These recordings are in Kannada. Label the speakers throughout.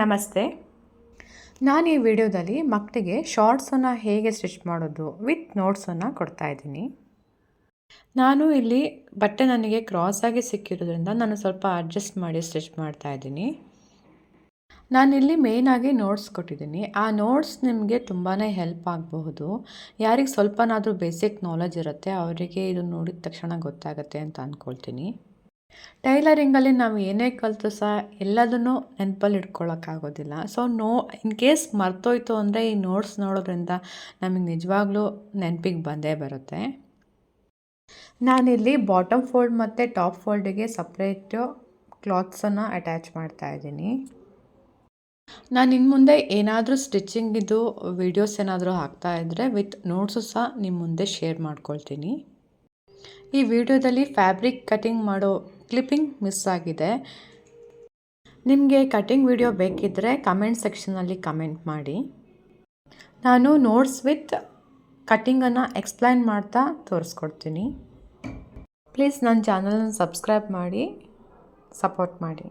Speaker 1: ನಮಸ್ತೆ. ನಾನು ಈ ವಿಡಿಯೋದಲ್ಲಿ ಮಕ್ಕಳಿಗೆ ಶಾರ್ಟ್ಸನ್ನು ಹೇಗೆ ಸ್ಟಿಚ್ ಮಾಡೋದು ವಿತ್ ನೋಟ್ಸನ್ನು ಕೊಡ್ತಾ ಇದ್ದೀನಿ. ನಾನು ಇಲ್ಲಿ ಬಟ್ಟೆ ನನಗೆ ಕ್ರಾಸಾಗಿ ಸಿಕ್ಕಿರೋದ್ರಿಂದ ನಾನು ಸ್ವಲ್ಪ ಅಡ್ಜಸ್ಟ್ ಮಾಡಿ ಸ್ಟಿಚ್ ಮಾಡ್ತಾ ಇದ್ದೀನಿ. ನಾನಿಲ್ಲಿ ಮೇಯ್ನಾಗಿ ನೋಟ್ಸ್ ಕೊಟ್ಟಿದ್ದೀನಿ. ಆ ನೋಟ್ಸ್ ನಿಮಗೆ ತುಂಬಾ ಹೆಲ್ಪ್ ಆಗಬಹುದು. ಯಾರಿಗೆ ಸ್ವಲ್ಪನಾದರೂ ಬೇಸಿಕ್ ನಾಲೆಜ್ ಇರುತ್ತೆ ಅವರಿಗೆ ಇದು ನೋಡಿದ ತಕ್ಷಣ ಗೊತ್ತಾಗುತ್ತೆ ಅಂತ ಅಂದ್ಕೊಳ್ತೀನಿ ಟೈಲರಿಂಗಲ್ಲಿ ನಾವು ಏನೇ ಕಲಿತು ಸಹ ಎಲ್ಲದನ್ನು ನೆನಪಲ್ಲಿ ಇಟ್ಕೊಳ್ಳೋಕ್ಕಾಗೋದಿಲ್ಲ ಸೊ ನೋ ಇನ್ ಕೇಸ್ ಮರ್ತೋಯ್ತು ಅಂದರೆ ಈ ನೋಟ್ಸ್ ನೋಡೋದ್ರಿಂದ ನಮಗೆ ನಿಜವಾಗ್ಲೂ ನೆನಪಿಗೆ ಬಂದೇ ಬರುತ್ತೆ. ನಾನಿಲ್ಲಿ ಬಾಟಮ್ ಫೋಲ್ಡ್ ಮತ್ತು ಟಾಪ್ ಫೋಲ್ಡಿಗೆ ಸಪ್ರೇಟು ಕ್ಲಾತ್ಸನ್ನು ಅಟ್ಯಾಚ್ ಮಾಡ್ತಾ ಇದ್ದೀನಿ. ನಾನು ಇನ್ನು ಮುಂದೆ ಏನಾದರೂ ಸ್ಟಿಚ್ಚಿಂಗಿದು ವೀಡಿಯೋಸ್ ಏನಾದರೂ ಹಾಕ್ತಾ ಇದ್ದರೆ ವಿತ್ ನೋಟ್ಸು ಸಹ ನಿಮ್ಮ ಮುಂದೆ ಶೇರ್ ಮಾಡ್ಕೊಳ್ತೀನಿ. ಈ ವಿಡಿಯೋದಲ್ಲಿ ಫ್ಯಾಬ್ರಿಕ್ ಕಟಿಂಗ್ ಮಾಡೋ ಕ್ಲಿಪ್ಪಿಂಗ್ ಮಿಸ್ ಆಗಿದೆ. ನಿಮಗೆ ಕಟಿಂಗ್ ವಿಡಿಯೋ ಬೇಕಿದ್ದರೆ ಕಮೆಂಟ್ ಸೆಕ್ಷನಲ್ಲಿ ಕಮೆಂಟ್ ಮಾಡಿ. ನಾನು ನೋಟ್ಸ್ ವಿತ್ ಕಟಿಂಗನ್ನು ಎಕ್ಸ್ಪ್ಲೈನ್ ಮಾಡ್ತಾ ತೋರಿಸ್ಕೊಡ್ತೀನಿ. ಪ್ಲೀಸ್ ನನ್ನ ಚಾನಲ್ನ ಸಬ್ಸ್ಕ್ರೈಬ್ ಮಾಡಿ, ಸಪೋರ್ಟ್ ಮಾಡಿ.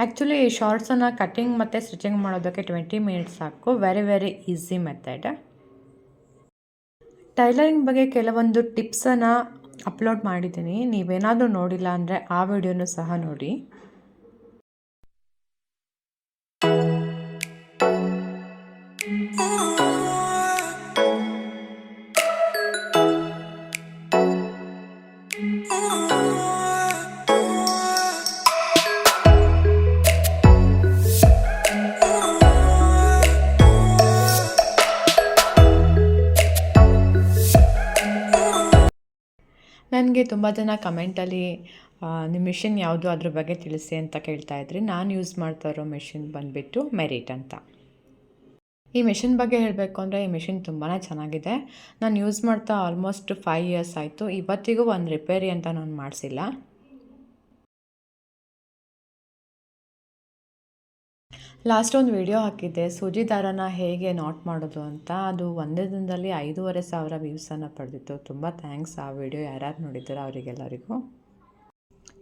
Speaker 1: ಆ್ಯಕ್ಚುಲಿ ಈ ಶಾರ್ಟ್ಸನ್ನು ಕಟ್ಟಿಂಗ್ ಮತ್ತು ಸ್ಟಿಚಿಂಗ್ ಮಾಡೋದಕ್ಕೆ ಟ್ವೆಂಟಿ ಮಿನಿಟ್ಸ್ ಸಾಕು. Very very easy method tailoring ಬಗ್ಗೆ ಕೆಲವೊಂದು ಟಿಪ್ಸನ್ನು ಅಪ್ಲೋಡ್ ಮಾಡಿದ್ದೀನಿ. ನೀವೇನಾದರೂ ನೋಡಿಲ್ಲ ಅಂದರೆ ಆ ವಿಡಿಯೋನೂ ಸಹ ನೋಡಿ. ನನಗೆ ತುಂಬ ಜನ ಕಮೆಂಟಲ್ಲಿ ನಿಮ್ಮ ಮಿಷಿನ್ ಯಾವುದು ಅದ್ರ ಬಗ್ಗೆ ತಿಳಿಸಿ ಅಂತ ಕೇಳ್ತಾ ಇದ್ರಿ. ನಾನು ಯೂಸ್ ಮಾಡ್ತಾ ಇರೋ ಮೆಷಿನ್ ಬಂದುಬಿಟ್ಟು ಮೆರಿಟ್ ಅಂತ. ಈ ಮೆಷಿನ್ ಬಗ್ಗೆ ಹೇಳಬೇಕು ಅಂದರೆ ಈ ಮೆಷಿನ್ ತುಂಬಾ ಚೆನ್ನಾಗಿದೆ. ನಾನು ಯೂಸ್ ಮಾಡ್ತಾ ಆಲ್ಮೋಸ್ಟ್ ಫೈವ್ ಇಯರ್ಸ್ ಆಯಿತು. ಇವತ್ತಿಗೂ ಒಂದು ರಿಪೇರಿ ಅಂತ ನಾನು ಮಾಡಿಸಿಲ್ಲ. ಲಾಸ್ಟ್ ಒಂದು ವಿಡಿಯೋ ಹಾಕಿದ್ದೆ ಸೂಜಿ ದಾರನ ಹೇಗೆ ನಾಟ್ ಮಾಡೋದು ಅಂತ. ಅದು ಒಂದೇ ದಿನದಲ್ಲಿ ಐದೂವರೆ ಸಾವಿರ ವ್ಯೂಸನ್ನು ಪಡೆದಿತ್ತು. ತುಂಬ ಥ್ಯಾಂಕ್ಸ್ ಆ ವಿಡಿಯೋ ಯಾರ್ಯಾರು ನೋಡಿದ್ದೀರೋ ಅವರಿಗೆಲ್ಲರಿಗೂ.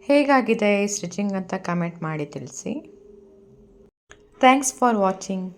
Speaker 1: ಹೇಗಾಗಿದೆ ಸ್ಟಿಚಿಂಗ್ ಅಂತ ಕಮೆಂಟ್ ಮಾಡಿ ತಿಳಿಸಿ. Thanks for watching.